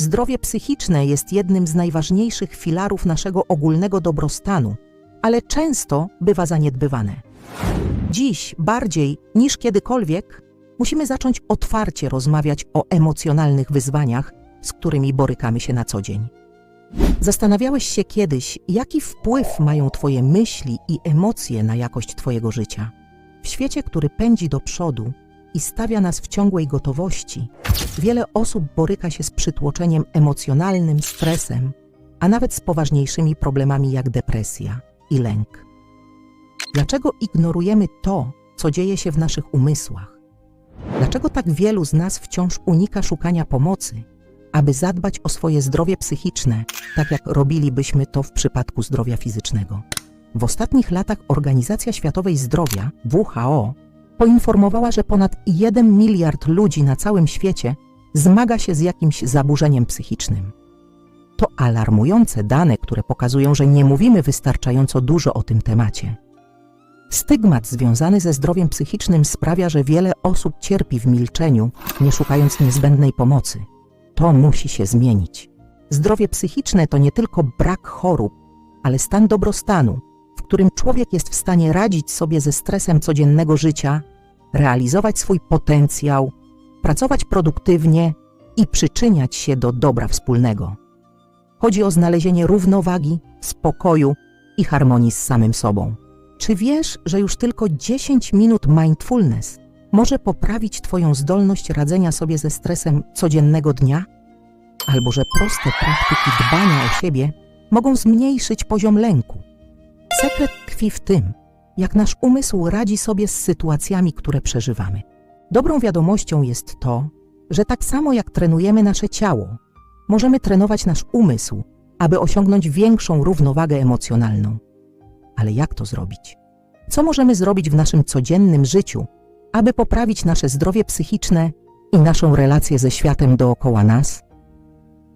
Zdrowie psychiczne jest jednym z najważniejszych filarów naszego ogólnego dobrostanu, ale często bywa zaniedbywane. Dziś, bardziej niż kiedykolwiek, musimy zacząć otwarcie rozmawiać o emocjonalnych wyzwaniach, z którymi borykamy się na co dzień. Zastanawiałeś się kiedyś, jaki wpływ mają Twoje myśli i emocje na jakość Twojego życia? W świecie, który pędzi do przodu i stawia nas w ciągłej gotowości, wiele osób boryka się z przytłoczeniem emocjonalnym, stresem, a nawet z poważniejszymi problemami jak depresja i lęk. Dlaczego ignorujemy to, co dzieje się w naszych umysłach? Dlaczego tak wielu z nas wciąż unika szukania pomocy, aby zadbać o swoje zdrowie psychiczne, tak jak robilibyśmy to w przypadku zdrowia fizycznego? W ostatnich latach Organizacja Światowej Zdrowia, WHO, poinformowała, że ponad 1 miliard ludzi na całym świecie zmaga się z jakimś zaburzeniem psychicznym. To alarmujące dane, które pokazują, że nie mówimy wystarczająco dużo o tym temacie. Stygmat związany ze zdrowiem psychicznym sprawia, że wiele osób cierpi w milczeniu, nie szukając niezbędnej pomocy. To musi się zmienić. Zdrowie psychiczne to nie tylko brak chorób, ale stan dobrostanu, w którym człowiek jest w stanie radzić sobie ze stresem codziennego życia, realizować swój potencjał, pracować produktywnie i przyczyniać się do dobra wspólnego. Chodzi o znalezienie równowagi, spokoju i harmonii z samym sobą. Czy wiesz, że już tylko 10 minut mindfulness może poprawić Twoją zdolność radzenia sobie ze stresem codziennego dnia? Albo że proste praktyki dbania o siebie mogą zmniejszyć poziom lęku. Sekret tkwi w tym, jak nasz umysł radzi sobie z sytuacjami, które przeżywamy. Dobrą wiadomością jest to, że tak samo jak trenujemy nasze ciało, możemy trenować nasz umysł, aby osiągnąć większą równowagę emocjonalną. Ale jak to zrobić? Co możemy zrobić w naszym codziennym życiu, aby poprawić nasze zdrowie psychiczne i naszą relację ze światem dookoła nas?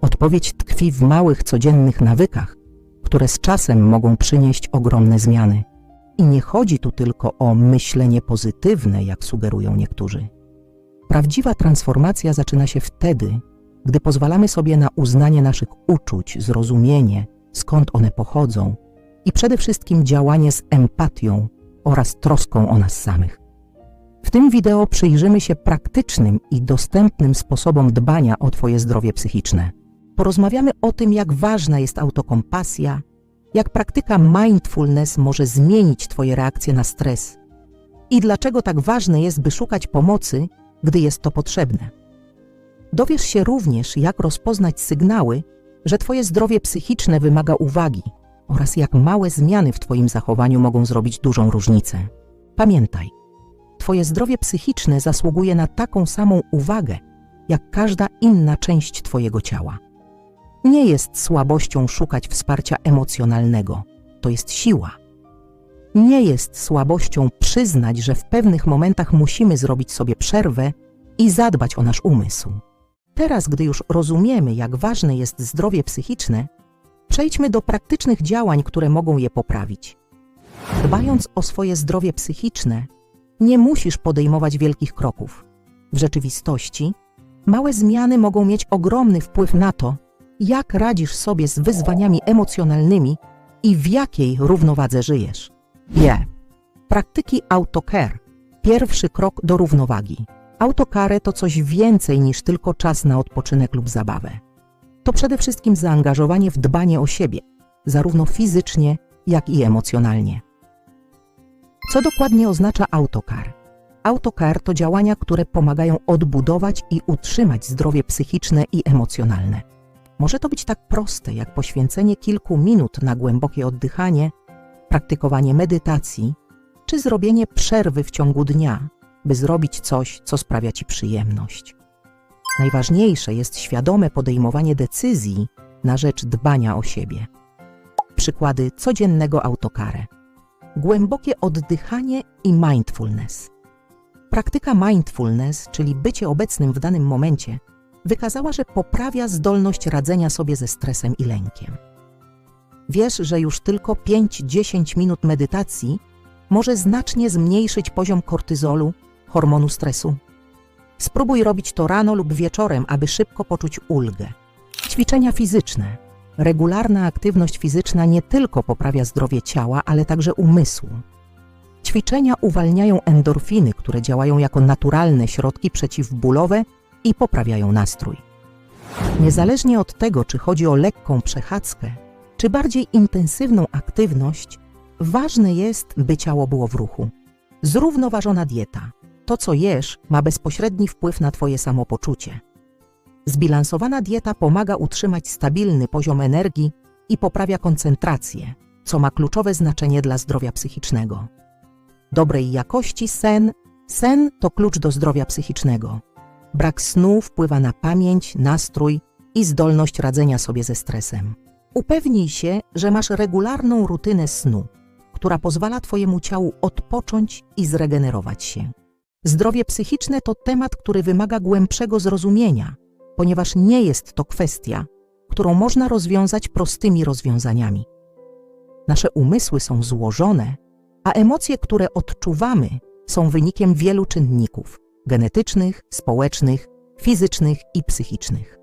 Odpowiedź tkwi w małych codziennych nawykach, które z czasem mogą przynieść ogromne zmiany. I nie chodzi tu tylko o myślenie pozytywne, jak sugerują niektórzy. Prawdziwa transformacja zaczyna się wtedy, gdy pozwalamy sobie na uznanie naszych uczuć, zrozumienie, skąd one pochodzą i przede wszystkim działanie z empatią oraz troską o nas samych. W tym wideo przyjrzymy się praktycznym i dostępnym sposobom dbania o Twoje zdrowie psychiczne. Porozmawiamy o tym, jak ważna jest autokompasja, jak praktyka mindfulness może zmienić Twoje reakcje na stres i dlaczego tak ważne jest, by szukać pomocy, gdy jest to potrzebne. Dowiesz się również, jak rozpoznać sygnały, że Twoje zdrowie psychiczne wymaga uwagi oraz jak małe zmiany w Twoim zachowaniu mogą zrobić dużą różnicę. Pamiętaj, Twoje zdrowie psychiczne zasługuje na taką samą uwagę, jak każda inna część Twojego ciała. Nie jest słabością szukać wsparcia emocjonalnego, to jest siła. Nie jest słabością przyznać, że w pewnych momentach musimy zrobić sobie przerwę i zadbać o nasz umysł. Teraz, gdy już rozumiemy, jak ważne jest zdrowie psychiczne, przejdźmy do praktycznych działań, które mogą je poprawić. Dbając o swoje zdrowie psychiczne, nie musisz podejmować wielkich kroków. W rzeczywistości, małe zmiany mogą mieć ogromny wpływ na to, jak radzisz sobie z wyzwaniami emocjonalnymi i w jakiej równowadze żyjesz. Je. Praktyki autocare. Pierwszy krok do równowagi. Autokare to coś więcej niż tylko czas na odpoczynek lub zabawę. To przede wszystkim zaangażowanie w dbanie o siebie, zarówno fizycznie, jak i emocjonalnie. Co dokładnie oznacza autokar? Autokar to działania, które pomagają odbudować i utrzymać zdrowie psychiczne i emocjonalne. Może to być tak proste, jak poświęcenie kilku minut na głębokie oddychanie, praktykowanie medytacji, czy zrobienie przerwy w ciągu dnia, by zrobić coś, co sprawia Ci przyjemność. Najważniejsze jest świadome podejmowanie decyzji na rzecz dbania o siebie. Przykłady codziennego autokare. Głębokie oddychanie i mindfulness. Praktyka mindfulness, czyli bycie obecnym w danym momencie, wykazała, że poprawia zdolność radzenia sobie ze stresem i lękiem. Wiesz, że już tylko 5-10 minut medytacji może znacznie zmniejszyć poziom kortyzolu, hormonu stresu. Spróbuj robić to rano lub wieczorem, aby szybko poczuć ulgę. Ćwiczenia fizyczne. Regularna aktywność fizyczna nie tylko poprawia zdrowie ciała, ale także umysłu. Ćwiczenia uwalniają endorfiny, które działają jako naturalne środki przeciwbólowe i poprawiają nastrój. Niezależnie od tego, czy chodzi o lekką przechadzkę, czy bardziej intensywną aktywność, ważne jest, by ciało było w ruchu. Zrównoważona dieta. To, co jesz, ma bezpośredni wpływ na Twoje samopoczucie. Zbilansowana dieta pomaga utrzymać stabilny poziom energii i poprawia koncentrację, co ma kluczowe znaczenie dla zdrowia psychicznego. Dobrej jakości sen. Sen to klucz do zdrowia psychicznego. Brak snu wpływa na pamięć, nastrój i zdolność radzenia sobie ze stresem. Upewnij się, że masz regularną rutynę snu, która pozwala Twojemu ciału odpocząć i zregenerować się. Zdrowie psychiczne to temat, który wymaga głębszego zrozumienia, ponieważ nie jest to kwestia, którą można rozwiązać prostymi rozwiązaniami. Nasze umysły są złożone, a emocje, które odczuwamy, są wynikiem wielu czynników genetycznych, społecznych, fizycznych i psychicznych.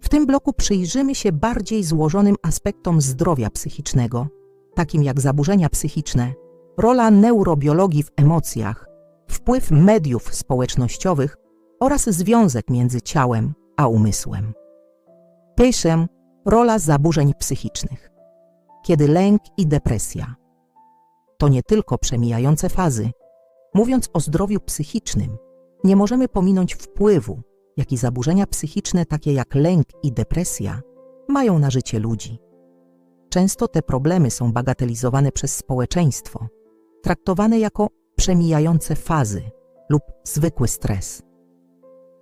W tym bloku przyjrzymy się bardziej złożonym aspektom zdrowia psychicznego, takim jak zaburzenia psychiczne, rola neurobiologii w emocjach, wpływ mediów społecznościowych oraz związek między ciałem a umysłem. Pierwszym rola zaburzeń psychicznych. Kiedy lęk i depresja to nie tylko przemijające fazy. Mówiąc o zdrowiu psychicznym, nie możemy pominąć wpływu, jaki zaburzenia psychiczne takie jak lęk i depresja mają na życie ludzi. Często te problemy są bagatelizowane przez społeczeństwo, traktowane jako przemijające fazy lub zwykły stres.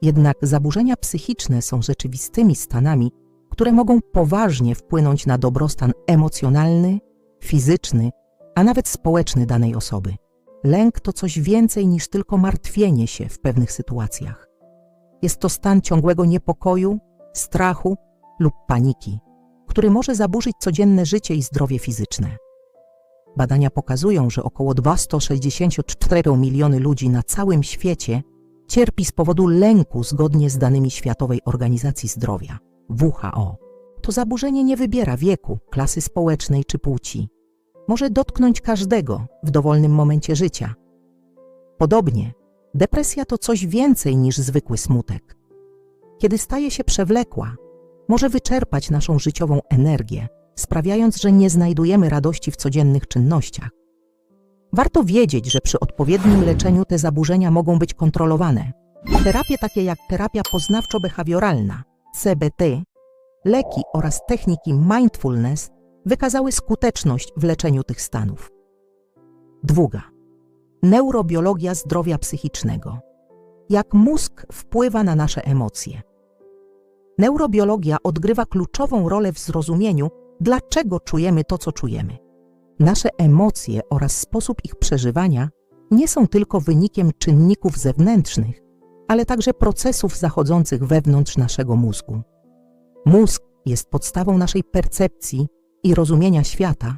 Jednak zaburzenia psychiczne są rzeczywistymi stanami, które mogą poważnie wpłynąć na dobrostan emocjonalny, fizyczny, a nawet społeczny danej osoby. Lęk to coś więcej niż tylko martwienie się w pewnych sytuacjach. Jest to stan ciągłego niepokoju, strachu lub paniki, który może zaburzyć codzienne życie i zdrowie fizyczne. Badania pokazują, że około 264 miliony ludzi na całym świecie cierpi z powodu lęku zgodnie z danymi Światowej Organizacji Zdrowia WHO. To zaburzenie nie wybiera wieku, klasy społecznej czy płci. Może dotknąć każdego w dowolnym momencie życia. Podobnie, depresja to coś więcej niż zwykły smutek. Kiedy staje się przewlekła, może wyczerpać naszą życiową energię, sprawiając, że nie znajdujemy radości w codziennych czynnościach. Warto wiedzieć, że przy odpowiednim leczeniu te zaburzenia mogą być kontrolowane. Terapie takie jak terapia poznawczo-behawioralna, CBT, leki oraz techniki mindfulness wykazały skuteczność w leczeniu tych stanów. Druga. Neurobiologia zdrowia psychicznego. Jak mózg wpływa na nasze emocje. Neurobiologia odgrywa kluczową rolę w zrozumieniu, dlaczego czujemy to, co czujemy. Nasze emocje oraz sposób ich przeżywania nie są tylko wynikiem czynników zewnętrznych, ale także procesów zachodzących wewnątrz naszego mózgu. Mózg jest podstawą naszej percepcji i rozumienia świata,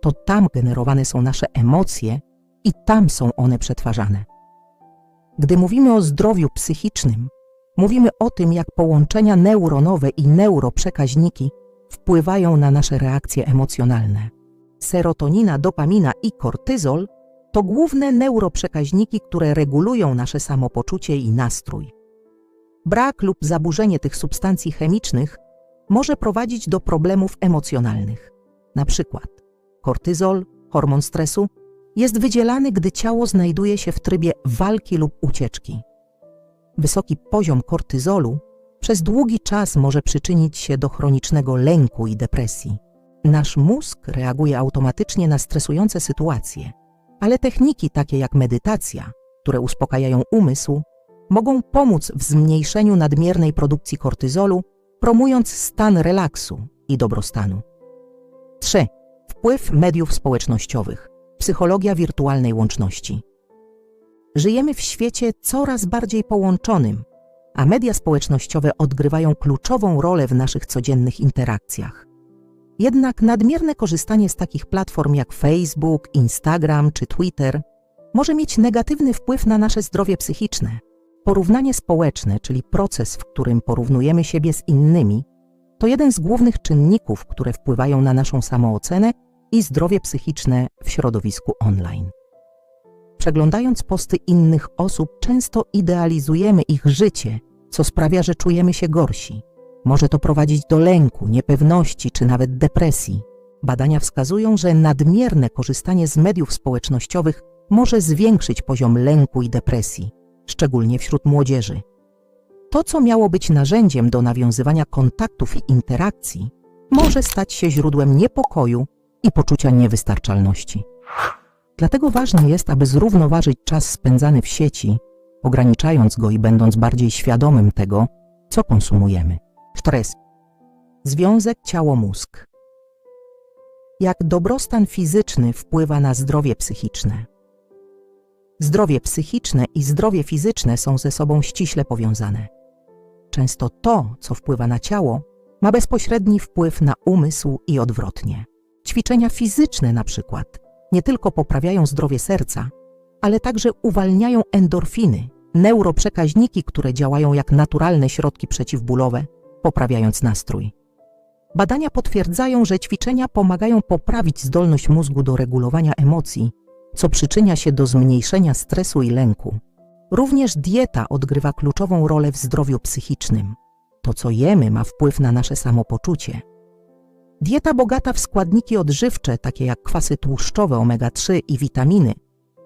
to tam generowane są nasze emocje i tam są one przetwarzane. Gdy mówimy o zdrowiu psychicznym, mówimy o tym, jak połączenia neuronowe i neuroprzekaźniki wpływają na nasze reakcje emocjonalne. Serotonina, dopamina i kortyzol to główne neuroprzekaźniki, które regulują nasze samopoczucie i nastrój. Brak lub zaburzenie tych substancji chemicznych może prowadzić do problemów emocjonalnych. Na przykład kortyzol, hormon stresu, jest wydzielany, gdy ciało znajduje się w trybie walki lub ucieczki. Wysoki poziom kortyzolu przez długi czas może przyczynić się do chronicznego lęku i depresji. Nasz mózg reaguje automatycznie na stresujące sytuacje, ale techniki takie jak medytacja, które uspokajają umysł, mogą pomóc w zmniejszeniu nadmiernej produkcji kortyzolu promując stan relaksu i dobrostanu. 3. Wpływ mediów społecznościowych. Psychologia wirtualnej łączności. Żyjemy w świecie coraz bardziej połączonym, a media społecznościowe odgrywają kluczową rolę w naszych codziennych interakcjach. Jednak nadmierne korzystanie z takich platform jak Facebook, Instagram czy Twitter może mieć negatywny wpływ na nasze zdrowie psychiczne. Porównanie społeczne, czyli proces, w którym porównujemy siebie z innymi, to jeden z głównych czynników, które wpływają na naszą samoocenę i zdrowie psychiczne w środowisku online. Przeglądając posty innych osób, często idealizujemy ich życie, co sprawia, że czujemy się gorsi. Może to prowadzić do lęku, niepewności czy nawet depresji. Badania wskazują, że nadmierne korzystanie z mediów społecznościowych może zwiększyć poziom lęku i depresji, szczególnie wśród młodzieży. To, co miało być narzędziem do nawiązywania kontaktów i interakcji, może stać się źródłem niepokoju i poczucia niewystarczalności. Dlatego ważne jest, aby zrównoważyć czas spędzany w sieci, ograniczając go i będąc bardziej świadomym tego, co konsumujemy. Stres. Związek ciało-mózg. Jak dobrostan fizyczny wpływa na zdrowie psychiczne? Zdrowie psychiczne i zdrowie fizyczne są ze sobą ściśle powiązane. Często to, co wpływa na ciało, ma bezpośredni wpływ na umysł i odwrotnie. Ćwiczenia fizyczne na przykład nie tylko poprawiają zdrowie serca, ale także uwalniają endorfiny, neuroprzekaźniki, które działają jak naturalne środki przeciwbólowe, poprawiając nastrój. Badania potwierdzają, że ćwiczenia pomagają poprawić zdolność mózgu do regulowania emocji, co przyczynia się do zmniejszenia stresu i lęku. Również dieta odgrywa kluczową rolę w zdrowiu psychicznym. To, co jemy, ma wpływ na nasze samopoczucie. Dieta bogata w składniki odżywcze, takie jak kwasy tłuszczowe, omega-3 i witaminy,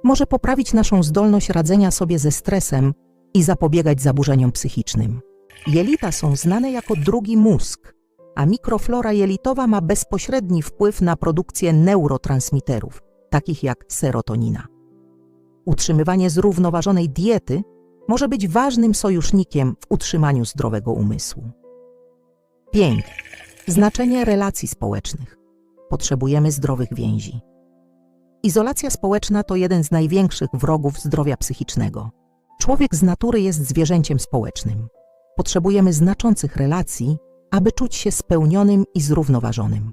może poprawić naszą zdolność radzenia sobie ze stresem i zapobiegać zaburzeniom psychicznym. Jelita są znane jako drugi mózg, a mikroflora jelitowa ma bezpośredni wpływ na produkcję neurotransmiterów, takich jak serotonina. Utrzymywanie zrównoważonej diety może być ważnym sojusznikiem w utrzymaniu zdrowego umysłu. 5. Znaczenie relacji społecznych. Potrzebujemy zdrowych więzi. Izolacja społeczna to jeden z największych wrogów zdrowia psychicznego. Człowiek z natury jest zwierzęciem społecznym. Potrzebujemy znaczących relacji, aby czuć się spełnionym i zrównoważonym.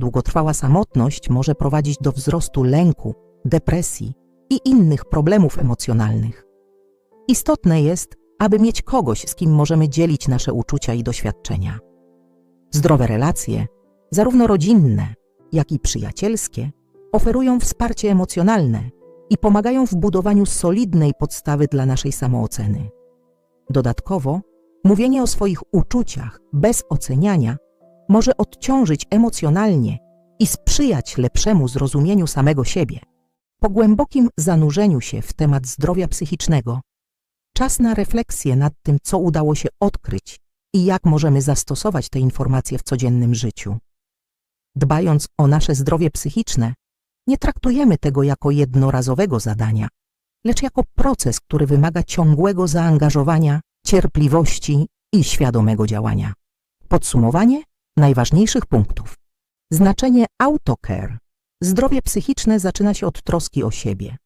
Długotrwała samotność może prowadzić do wzrostu lęku, depresji i innych problemów emocjonalnych. Istotne jest, aby mieć kogoś, z kim możemy dzielić nasze uczucia i doświadczenia. Zdrowe relacje, zarówno rodzinne, jak i przyjacielskie, oferują wsparcie emocjonalne i pomagają w budowaniu solidnej podstawy dla naszej samooceny. Dodatkowo, mówienie o swoich uczuciach bez oceniania może odciążyć emocjonalnie i sprzyjać lepszemu zrozumieniu samego siebie. Po głębokim zanurzeniu się w temat zdrowia psychicznego, czas na refleksję nad tym, co udało się odkryć i jak możemy zastosować te informacje w codziennym życiu. Dbając o nasze zdrowie psychiczne, nie traktujemy tego jako jednorazowego zadania, lecz jako proces, który wymaga ciągłego zaangażowania, cierpliwości i świadomego działania. Podsumowanie najważniejszych punktów. Znaczenie autocare. Zdrowie psychiczne zaczyna się od troski o siebie.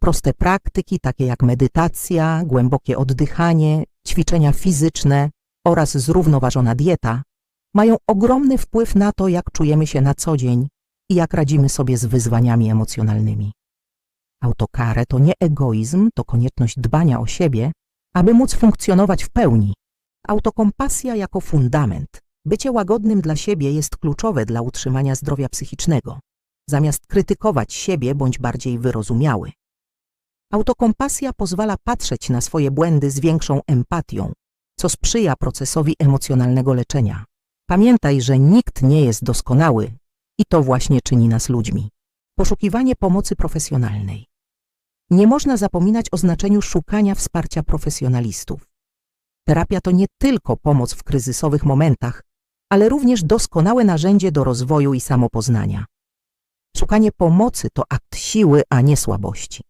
Proste praktyki, takie jak medytacja, głębokie oddychanie, ćwiczenia fizyczne oraz zrównoważona dieta, mają ogromny wpływ na to, jak czujemy się na co dzień i jak radzimy sobie z wyzwaniami emocjonalnymi. Autokarę to nie egoizm, to konieczność dbania o siebie, aby móc funkcjonować w pełni. Autokompasja jako fundament. Bycie łagodnym dla siebie jest kluczowe dla utrzymania zdrowia psychicznego, zamiast krytykować siebie bądź bardziej wyrozumiały. Autokompasja pozwala patrzeć na swoje błędy z większą empatią, co sprzyja procesowi emocjonalnego leczenia. Pamiętaj, że nikt nie jest doskonały i to właśnie czyni nas ludźmi. Poszukiwanie pomocy profesjonalnej. Nie można zapominać o znaczeniu szukania wsparcia profesjonalistów. Terapia to nie tylko pomoc w kryzysowych momentach, ale również doskonałe narzędzie do rozwoju i samopoznania. Szukanie pomocy to akt siły, a nie słabości.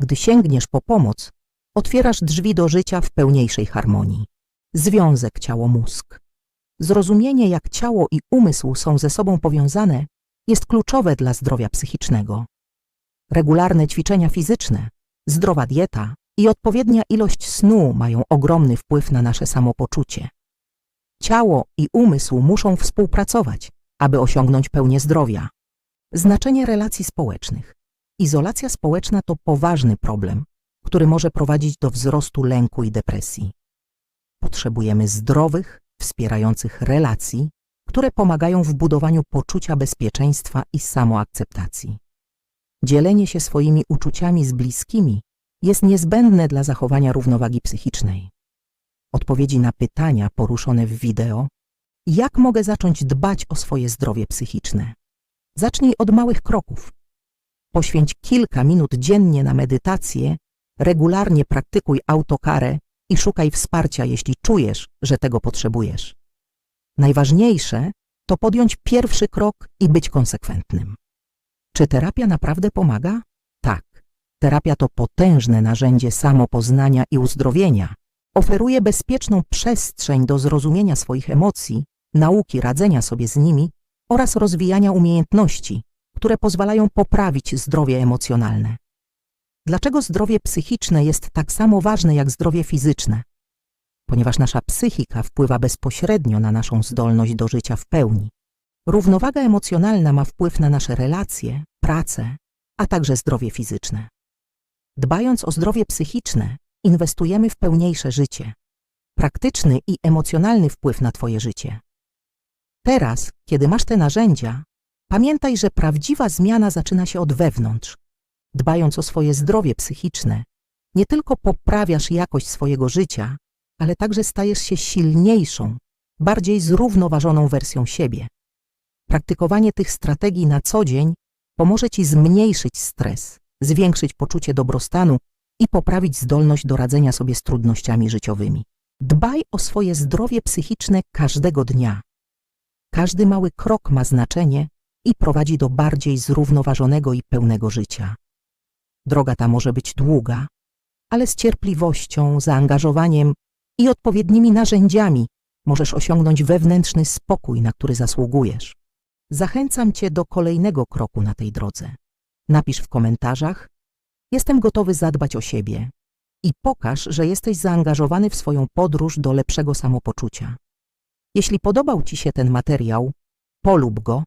Gdy sięgniesz po pomoc, otwierasz drzwi do życia w pełniejszej harmonii. Związek ciało-mózg. Zrozumienie, jak ciało i umysł są ze sobą powiązane, jest kluczowe dla zdrowia psychicznego. Regularne ćwiczenia fizyczne, zdrowa dieta i odpowiednia ilość snu mają ogromny wpływ na nasze samopoczucie. Ciało i umysł muszą współpracować, aby osiągnąć pełnię zdrowia. Znaczenie relacji społecznych. Izolacja społeczna to poważny problem, który może prowadzić do wzrostu lęku i depresji. Potrzebujemy zdrowych, wspierających relacji, które pomagają w budowaniu poczucia bezpieczeństwa i samoakceptacji. Dzielenie się swoimi uczuciami z bliskimi jest niezbędne dla zachowania równowagi psychicznej. Odpowiedzi na pytania poruszone w wideo jak mogę zacząć dbać o swoje zdrowie psychiczne? Zacznij od małych kroków. Poświęć kilka minut dziennie na medytację, regularnie praktykuj autokarę i szukaj wsparcia, jeśli czujesz, że tego potrzebujesz. Najważniejsze to podjąć pierwszy krok i być konsekwentnym. Czy terapia naprawdę pomaga? Tak. Terapia to potężne narzędzie samopoznania i uzdrowienia. Oferuje bezpieczną przestrzeń do zrozumienia swoich emocji, nauki radzenia sobie z nimi oraz rozwijania umiejętności, które pozwalają poprawić zdrowie emocjonalne. Dlaczego zdrowie psychiczne jest tak samo ważne jak zdrowie fizyczne? Ponieważ nasza psychika wpływa bezpośrednio na naszą zdolność do życia w pełni. Równowaga emocjonalna ma wpływ na nasze relacje, pracę, a także zdrowie fizyczne. Dbając o zdrowie psychiczne, inwestujemy w pełniejsze życie, praktyczny i emocjonalny wpływ na Twoje życie. Teraz, kiedy masz te narzędzia, pamiętaj, że prawdziwa zmiana zaczyna się od wewnątrz. Dbając o swoje zdrowie psychiczne, nie tylko poprawiasz jakość swojego życia, ale także stajesz się silniejszą, bardziej zrównoważoną wersją siebie. Praktykowanie tych strategii na co dzień pomoże Ci zmniejszyć stres, zwiększyć poczucie dobrostanu i poprawić zdolność do radzenia sobie z trudnościami życiowymi. Dbaj o swoje zdrowie psychiczne każdego dnia. Każdy mały krok ma znaczenie i prowadzi do bardziej zrównoważonego i pełnego życia. Droga ta może być długa, ale z cierpliwością, zaangażowaniem i odpowiednimi narzędziami możesz osiągnąć wewnętrzny spokój, na który zasługujesz. Zachęcam Cię do kolejnego kroku na tej drodze. Napisz w komentarzach: Jestem gotowy zadbać o siebie i pokaż, że jesteś zaangażowany w swoją podróż do lepszego samopoczucia. Jeśli podobał Ci się ten materiał, polub go,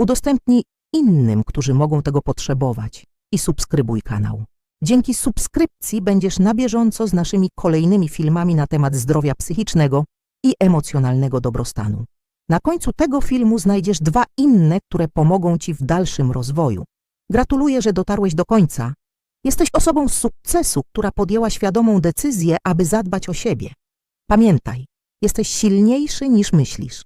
udostępnij innym, którzy mogą tego potrzebować i subskrybuj kanał. Dzięki subskrypcji będziesz na bieżąco z naszymi kolejnymi filmami na temat zdrowia psychicznego i emocjonalnego dobrostanu. Na końcu tego filmu znajdziesz dwa inne, które pomogą Ci w dalszym rozwoju. Gratuluję, że dotarłeś do końca. Jesteś osobą z sukcesu, która podjęła świadomą decyzję, aby zadbać o siebie. Pamiętaj, jesteś silniejszy niż myślisz.